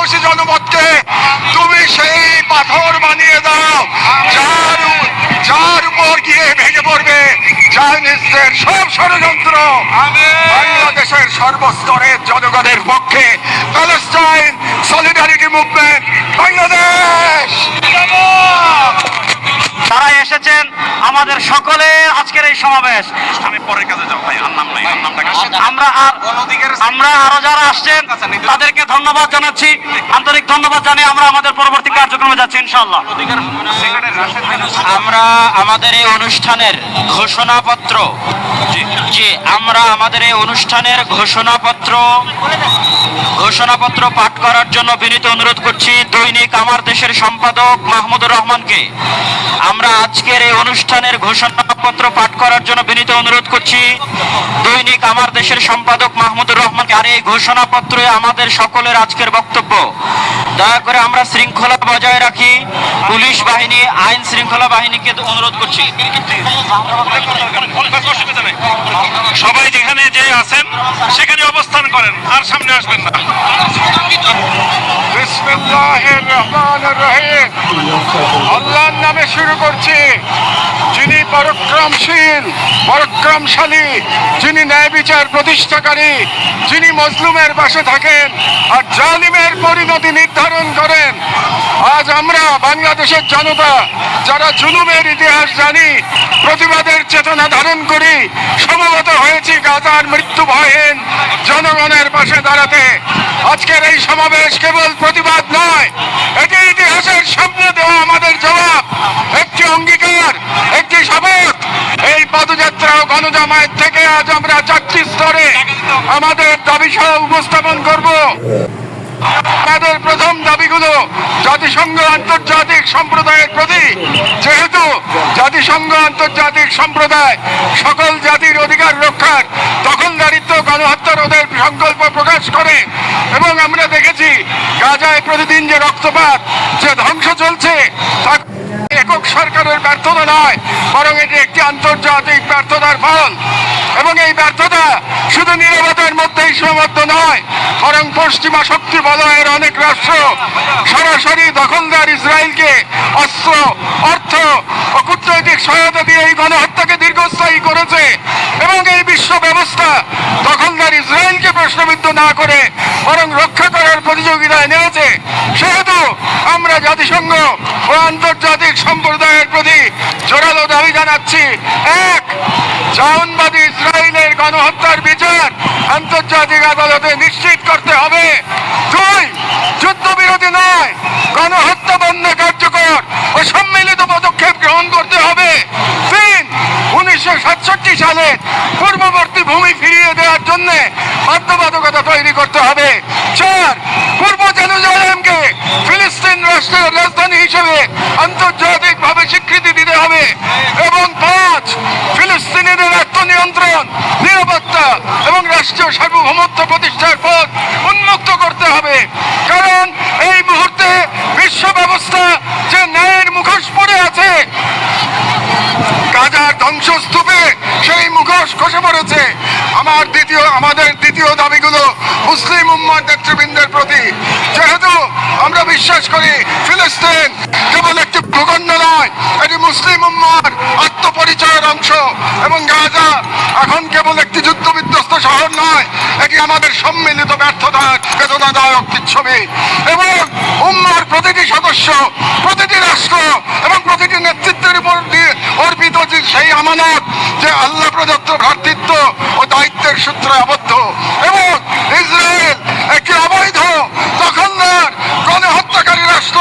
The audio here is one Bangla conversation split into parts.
সাহসী জনপদকে তুমি সেই পাথর বানিয়ে দাও যার যার উপর গিয়ে ভেঙে পড়বে। চাইনিজদের সব ষড়যন্ত্র বাংলাদেশের সর্বস্তরের জনগণের পক্ষে প্যালেস্টাইন সলিডারিটি মুভমেন্ট বাংলাদেশ তারা এসেছেন আমাদের সকলে আজকের এই সমাবেশ। আমি পরের কাছে যাও ভাই আর নাম নাই আর নামটা আমরা আর আমরা আরও যারা আসছেন তাদেরকে ধন্যবাদ জানাচ্ছি। আন্তরিক ধন্যবাদ জানিয়ে আমরা আমাদের পরবর্তী কার্যক্রমে যাচ্ছি ইনশাআল্লাহ। আমরা আমাদের এই অনুষ্ঠানের ঘোষণাপত্র যে আমরা আমাদের এই অনুষ্ঠানের ঘোষণাপত্র ঘোষণাপত্র পাঠ করার জন্য বিনীত অনুরোধ করছি দৈনিক আমার দেশের সম্পাদক মাহমুদুর রহমানকে। আমরা আজকের এই অনুষ্ঠানের ঘোষণাপত্র পাঠ করার জন্য বিনীত অনুরোধ করছি। দৈনিক আমার দেশের সম্পাদক মাহমুদুর রহমানকে আর এই ঘোষণাপত্রে আমাদের সকলের আজকের বক্তব্য। দয়া করে আমরা শৃঙ্খলা বজায় রাখি। পুলিশ বাহিনী, আইন শৃঙ্খলা বাহিনীকে অনুরোধ করছি। সবাই যেখানে যে আছেন, সেখানে অবস্থান করেন, আর সামনে আসবেন না। আল্লাহর নামে শুরু করছি। যিনি পরাক্রমশীল, পরাক্রমশালী, যিনি ন্যায় বিচার প্রতিষ্ঠাকারী, যিনি মজলুমের পাশে থাকেন আর জালিমের পরিণতি নির্ধারণ করেন। আজ আমরা বাংলাদেশের জনতা, যারা জুলুমের ইতিহাস জানি, প্রতিবাদের চেতনা ধারণ করি, সমবেত হয়েছি গাজার মৃত্যু ভয়হীন জনগণের পাশে দাঁড়াতে। আজকের এই সমাবেশ কেবল প্রতিবাদ নয়, এটি ইতিহাসের সামনে দেওয়া আমাদের জবাব। একটি অঙ্গীকার, একটি শপথ। এই পদযাত্রা ও গণজামায়াত থেকে আজ আমরা চারটি স্তরে আমাদের দাবি সহ উপস্থাপন করব। আমাদের প্রথম দাবিগুলো জাতিসংঘ আন্তর্জাতিক সম্প্রদায়ের প্রতি। যেহেতু জাতিসংঘ আন্তর্জাতিক সম্প্রদায় সকল জাতির অধিকার রক্ষার দখলদারিত্ব গণহত্যা রোধের সংকল্প প্রকাশ করে এবং আমরা দেখেছি গাজায় প্রতিদিন যে রক্তপাত, যে ধ্বংস চলছে, তা একক সরকারের ব্যর্থতা নয়, বরং এটি একটি আন্তর্জাতিক ব্যর্থতার ফল। এবং এই ব্যর্থতা শুধু নিরবতার মধ্যেই সীমাবদ্ধ নয়, বরং পশ্চিমা শক্তি বলয়ের অনেক রাষ্ট্র সরাসরি দখলদার ইসরায়েলকে অস্ত্র, অর্থ ও কূটনৈতিক সহায়তা দিয়ে এই গণহত্যাকে দীর্ঘস্থায়ী করেছে এবং এই বিশ্ব ব্যবস্থা দখলদার ইসরায়েলকে প্রশ্নবিদ্ধ না করে বরং রক্ষা করার প্রতিযোগিতায় নেমেছে সেহেতু আমরা জাতিসংঘ ও আন্তর্জাতিক সম্প্রদায়ের প্রতি জোরালো দাবি জানাচ্ছি। এক জাউনবাদী ইসরায়েলের গণহত্যার বিচার আন্তর্জাতিক আদালতে নিশ্চিত করতে হবে। দুই, যুদ্ধবিরতি নয়, গণহত্যা বন্ধ কার্যকর ও সম্মিলিত পদক্ষেপ গ্রহণ করতে হবে। তিন, উনিশশো সাতষট্টি সালে পূর্ববর্তী ভূমি ফিরিয়ে দেওয়ার জন্য বাধ্যবাধকতা তৈরি করতে হবে। রাষ্ট্রের রাজধানী হিসেবে আন্তর্জাতিকভাবে স্বীকৃতি দিতে হবে। এবং পাঁচ, ফিলিস্তিনিদের আত্মনিয়ন্ত্রণ, নিরাপত্তা এবং রাষ্ট্রীয় সার্বভৌমত্ব প্রতিষ্ঠার পথ উন্মুক্ত করতে হবে কারণ এই মুহূর্তে বিশ্ব ব্যবস্থা যে ন্যায়ের মুখোশ পড়ে আছে গাজার ধ্বংসস্তূপে সেই মুখোশ খসে পড়েছে আমার দ্বিতীয় আমাদের দ্বিতীয় দাবিগুলো মুসলিম উম্মার নেতৃবৃন্দের প্রতি যেহেতু আমরা বিশ্বাস করি ফিলিস্তিন কেবল একটি ভূখণ্ড নয়, এটি মুসলিম উম্মার আত্মপরিচয়ের অংশ এবং গাজা এখন কেবল একটি যুদ্ধ বিধ্বস্ত শহর নয়, এটি আমাদের সম্মিলিত ব্যর্থতার বেদনাদায়ক ছবি এবং উম্মার প্রতিটি সদস্য, প্রতিটি রাষ্ট্র এবং প্রতিটি নেতৃত্বের উপর অর্পিত যে সেই আমানত যে আল্লাহ প্রদত্ত ভ্রাতৃত্ব ও দায়িত্বের সূত্রে আবদ্ধ এবং ইসরায়েল একটি অবৈধ দখলদার গণহত্যাকারী রাষ্ট্র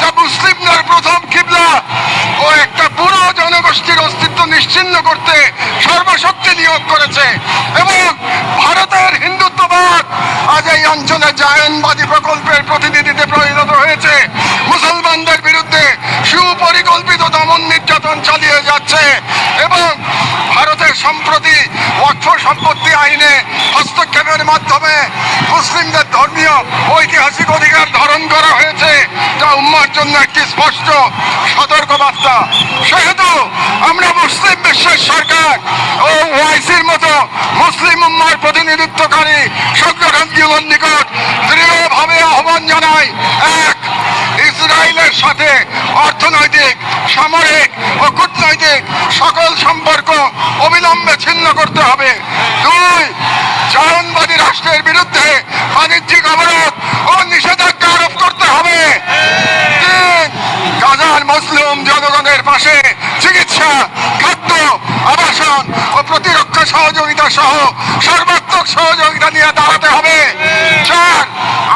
যা মুসলিমদের প্রথম কিবলা ও একটা পুরো জনগোষ্ঠীর অস্তিত্ব নিশ্চিন্ন করতে সর্বশক্তি নিয়োগ করেছে এবং ভারতের হিন্দুত্ববাদ আজ এই অঞ্চলে জায়নবাদী প্রকল্পের প্রতিনিধিতে পরিণত হয়েছে মুসলমানদের বিরুদ্ধে সুপরিকল্পিত দমন নির্যাতন চালিয়ে যাচ্ছে এবং ভারতের সম্প্রতি অক্ষ সম্পত্তি আইনে হস্তক্ষেপের মাধ্যমে মুসলিমদের ধর্মীয় ঐতিহাসিক অধিকার ধারণ করা হয়েছে, যা উম্মার জন্য একটি স্পষ্ট সতর্কবার্তা। সেহেতু আমরা মুসলিম বিশ্বের সরকার ও ওয়াইসির মতো মুসলিম উম্মার প্রতিনিধিত্বকারী সংগঠনগুলোর নিকট দৃঢ়ভাবে আহ্বান জানাই এক ইসরায়েলের সাথে অর্থনৈতিক সামরিক ও কূটনৈতিক সকল সম্পর্ক অবিলম্বে ছিন্ন করতে হবে। দুই জায়নবাদী রাষ্ট্রের বিরুদ্ধে বাণিজ্যিক অবরোধ ও নিষেধাজ্ঞা আরোপ করতে হবে। গাজার মুসলিম জনগণের পাশে চিকিৎসা, খাদ্য, আবাসন ও প্রতিরক্ষা সহযোগিতা সহ সর্বাত্মক সহযোগিতা নিয়ে দাঁড়াতে হবে। চার,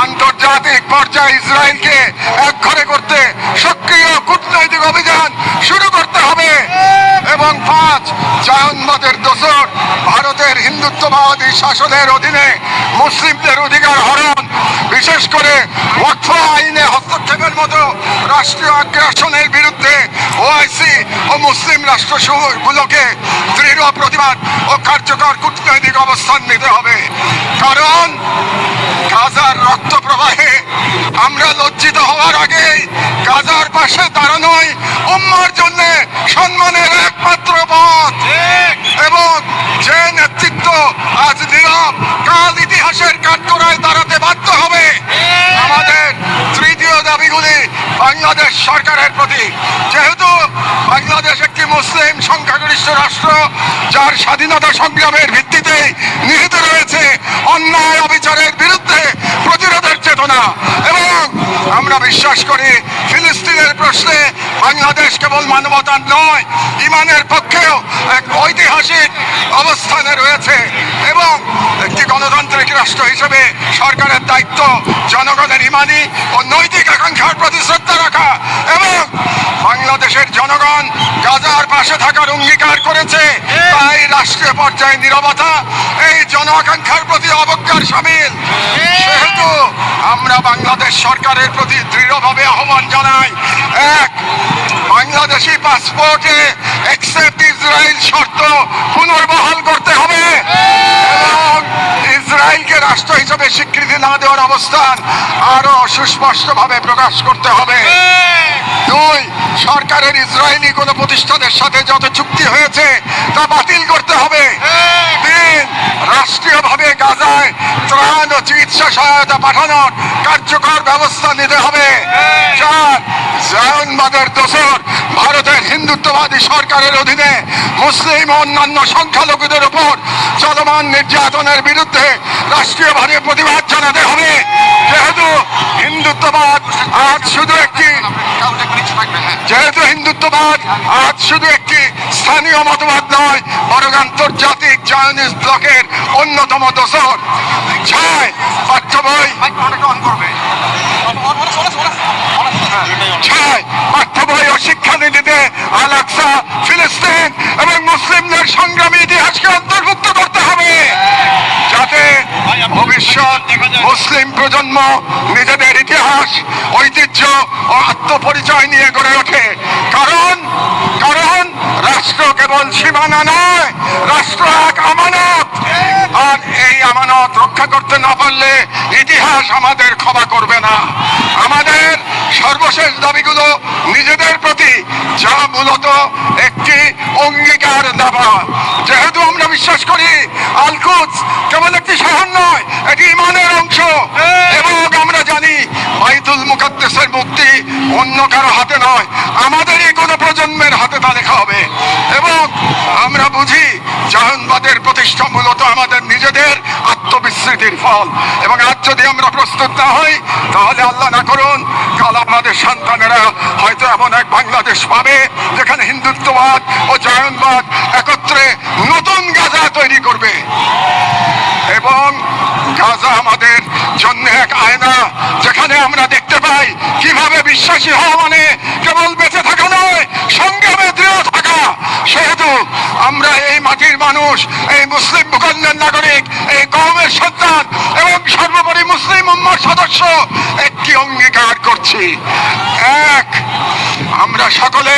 আন্তর্জাতিক পর্যায়ে ইসরায়েলকে একঘরে করতে সক্রিয় কূটনৈতিক অভিযান এবং পাঁচ জায়নবাদের দোসর ভারতের হিন্দুত্ববাদী শাসনের অধীনে মুসলিমদের অধিকার হরণ বিশেষ করে ওয়াকফ আইনে হস্তক্ষেপের মতো রাষ্ট্রীয় আগ্রাসনের বিরুদ্ধে ওআইসি ও মুসলিম রাষ্ট্রসমূহগুলোকে দৃঢ় প্রতিবাদ ও কার্যকর কূটনৈতিক অবস্থান নিতে হবে। কারণ গাজার রক্ত প্রবাহে আমরা লজ্জিত হওয়ার আগেই গাজার পাশে দাঁড়ানোই উম্মার জন্য সম্মানের একমাত্র পথ। এবং যে নেতৃত্ব আজ নীরব কাল ইতিহাসের কাঠগড়ায় দাঁড়াতে বাধ্য হবে আমাদের তৃতীয় দাবিগুলি বাংলাদেশ সরকারের প্রতি যেহেতু বাংলাদেশ একটি মুসলিম সংখ্যাগরিষ্ঠ রাষ্ট্র যার স্বাধীনতা সংগ্রামের ভিত্তিতে নিহিত রয়েছে অন্যায় অবিচারের বিরুদ্ধে প্রতিরোধের চেতনা। এবং আমরা বিশ্বাস করি, ফিলিস্তিনের প্রশ্নে বাংলাদেশ কেবল মানবতার নয়, ইমানের পক্ষেও এক ঐতিহাসিক অবস্থানে রয়েছে। এবং একটি গণতান্ত্রিক রাষ্ট্র হিসেবে সরকারের দায়িত্ব, জনগণের ইমানি ও নৈতিক আকাঙ্ক্ষার প্রতি শ্রদ্ধা রাখা। এবং বাংলাদেশের জনগণ গাজার পাশে থাকার অঙ্গীকার করেছে। তাই রাষ্ট্রীয় পর্যায়ে নিরবতা এই জন আকাঙ্ক্ষার প্রতি অবজ্ঞার সামিল। সেহেতু আমরা বাংলাদেশ সরকারের প্রতি দৃঢ়ভাবে আহ্বান জানাই। এক বাংলাদেশি পাসপোর্টে একসেপ্ট ইসরায়েল শর্ত পুনর্বহাল করতে হবে। এবং ইসরায়েলকে রাষ্ট্র হিসেবে স্বীকৃতি না দেওয়ার অবস্থান আরও সুস্পষ্টভাবে প্রকাশ করতে হবে। দুই, সরকারের ইসরায়েলি কোনো প্রতিষ্ঠানের সাথে যত চুক্তি হয়েছে তা বাতিল করতে হবে। তিন, রাষ্ট্রীয়ভাবে গাজায় ত্রাণ ও চিকিৎসা সহায়তা পাঠানোর কার্যকর ব্যবস্থা নিতে হবে। চার, জায়নবাদের দোসর ভারতের হিন্দুত্ববাদী সরকারের অধীনে মুসলিম ও অন্যান্য সংখ্যালঘুদের উপর চলমান নির্যাতনের বিরুদ্ধে রাষ্ট্রীয়ভাবে প্রতিবাদ জানাতে হবে। যেহেতু হিন্দুত্ববাদ আজ শুধু হিন্দুত্ববাদ আজ শুধু একটি স্থানীয় মতবাদ নয়, বরং আন্তর্জাতিক জায়নিস ব্লকের অন্যতম দোসর ছয় পাঠ্য বই। ছয় পাঠ্য বই ও শিক্ষানীতিতে আলাক্সা ফিলিস্তিন এবং মুসলিমদের সংগ্রামী ইতিহাসকে অন্তর্ভুক্ত করতে হবে যাতে ভবিষ্যৎ মুসলিম প্রজন্ম, নিজেদের ইতিহাস, ঐতিহ্য ও আত্মপরিচয় নিয়ে গড়ে ওঠে। কারণ কারণ রাষ্ট্র কেবল সীমানা নয়, রাষ্ট্র এক আমানত। আর এই আমানত রক্ষা করতে না পারলে ইতিহাস আমাদের ক্ষমা করবে না। আমাদের সর্বশেষ দাবিগুলো নিজেদের প্রতি, যা মূলত একটি অঙ্গীকার দেওয়া যেহেতু আমরা বিশ্বাস করি আলকুচ কেবল একটি শহর নয় এটি ইমানের অংশ এবং আমরা জানি বাইতুল মুকাদ্দেসের মুক্তি অন্য কারও হাতে নয়, আমাদেরই কোনো প্রজন্মের হাতে তা লেখা হবে। এবং আমরা বুঝি জাহানবাদের প্রতিষ্ঠা মূলত আমাদের নিজেদের আত্মবিস্মৃতির ফল। এবং আজ যদি আমরা প্রস্তুত না হই, তাহলে আল্লাহ না করুন, কাল আমাদের সন্তানেরা হয়তো এমন এক বাংলাদেশ পাবে, যেখানে হিন্দুত্ববাদ ও জায়নবাদ একত্রে নতুন গাজা তৈরি করবে। এবং গাজা আমাদের জন্য এক আয়না, যেখানে আমরা দেখতে পাই কীভাবে বিশ্বাসী হওয়া মানে কেবল বেঁচে থাকা নয় সংগ্রামে দৃঢ় থাকা সেহেতু আমরা এই মাটির মানুষ, এই মুসলিম ভূখণ্ডের নাগরিক, এই কমের সন্তান এবং সর্বোপরি মুসলিম উম্মার সদস্য, একটি অঙ্গীকার করছি। এক, আমরা সকলে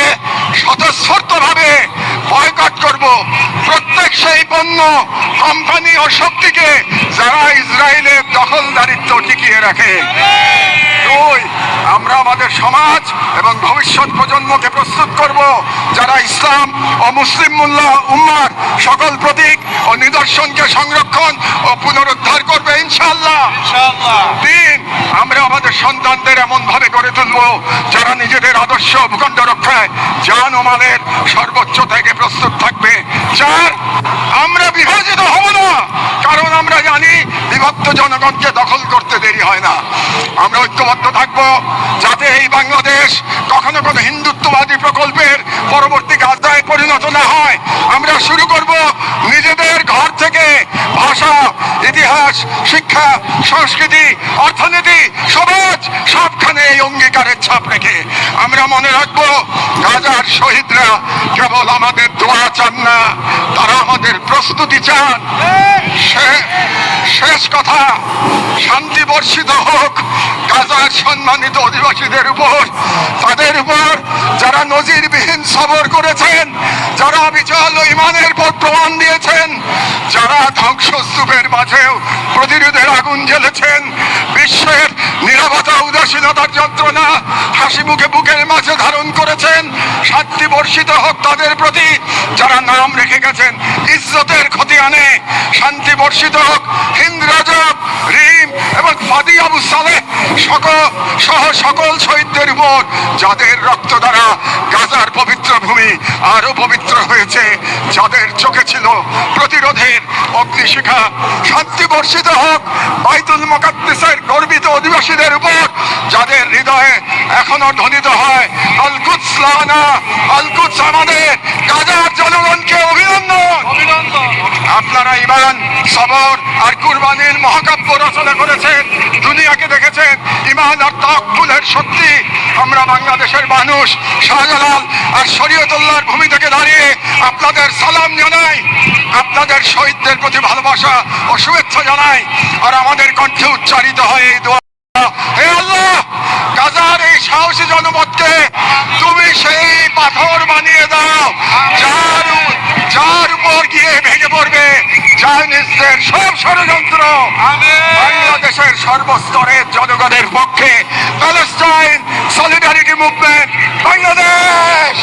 স্বতঃস্ফূর্ত ভাবে বয়কট করব। সেই পণ্য কোম্পানি ও শক্তিকে যারা ইসরায়েলের দখলদারিত্ব টিকিয়ে রাখে। দুই আমরা আমাদের সমাজ এবং ভবিষ্যৎ প্রজন্মকে প্রস্তুত করব যারা ইসলাম ও মুসলিম মুল্লা উম্মার সকল প্রতীক ও নিদর্শনকে সংরক্ষণ ও পুনরুদ্ধার করবে ইনশাআল্লাহ। তিন আমরা আমাদের সন্তানদের এমন ভাবে গড়ে তুলব যারা নিজেদের আদর্শ ভূখণ্ড রক্ষায় জান ও মালের সর্বোচ্চ থেকে প্রস্তুত থাকবে। চার আমরা বিভাজিত হব না। কারণ আমরা জানি বিভক্ত জনগণকে দখল করতে দেরি হয় না। আমরা ঐক্যবদ্ধ থাকব যাতে এই বাংলাদেশ কখনো কোনো হিন্দুত্ববাদী প্রকল্পের পরবর্তী গাছদায় পরিণত না হয়। আমরা শুরু করব নিজেদের ঘর থেকে ভাষা ইতিহাস শিক্ষা, সংস্কৃতি, অর্থনীতি, সমাজ, সবখানে এই অঙ্গীকারের ছাপ রেখে আমরা মনে রাখব গাজার শহীদরা কেবল আমাদের দোয়া চান না, তারা আমাদের প্রস্তুতি চান। শেষ কথা, শান্তি বর্ষিত হোক গাজার সম্মানিত অধিবাসীদের উপর, তাদের উপর যারা নজিরবিহীন সবর করেছেন, যারা বিচল ইমানের পর প্রমাণ দিয়েছেন যারা ধ্বংসস্তূপের মাঝেও প্রতিরোধের আগুন জ্বেলেছেন। বিশ্বের নিরাপত্তা, উদাসীনতার যন্ত্রণা হাসি মুখে বুকের মাঝে ধারণ করেছেন। শান্তি বর্ষিত হোক তাদের প্রতি, যারা নাম রেখে গেছেন, ইজ্জতের ক্ষতি আনে শান্তি বর্ষিত হোক, হিন্দ রাজব, রিম এবং ফাদি আবু সালেহ সকল সহ সকল শহীদদের উপর যাদের রক্ত দ্বারা গাজার পবিত্র ভূমি আরও পবিত্র হয়েছে যাদের চোখে ছিল প্রতিরোধের অগ্নিশিখা। শান্তি বর্ষিত হোক বাইতুল মোকাদ্দেসের গর্বিত অধিবাসীদের উপর যাদের হৃদয়ে এখনও ধ্বনিত হয় আলকুৎস লানা আলকুৎস আমাদের গাজার জনগণকে অভিনন্দন। আপনারা ইমান সবর আর কুরবানির মহাকাব্য রচনা করেছেন, দুনিয়াকে দেখেছেন, ইমান আর তাকুলের শক্তি আমরা বাংলাদেশের মানুষ, শাহজালাল আর শরীয়তুল্লাহর ভূমি থেকে দাঁড়িয়ে আপনাদের সালাম জানাই, আপনাদের শহীদদের প্রতি ভালোবাসা ও শুভেচ্ছা জানাই, আর আমাদের কণ্ঠে উচ্চারিত হয় এই দোয়া। হে আল্লাহ, গাজার এই সাহসী জনপদকে তুমি সেই পাথর বানিয়ে দাও, যার যার উপর গিয়ে ভেঙে পড়বে চাইনিজদের সব ষড়যন্ত্র। বাংলাদেশের সর্বস্তরের জনগণের পক্ষে প্যালেস্টাইন সলিডারিটি মুভমেন্ট বাংলাদেশ।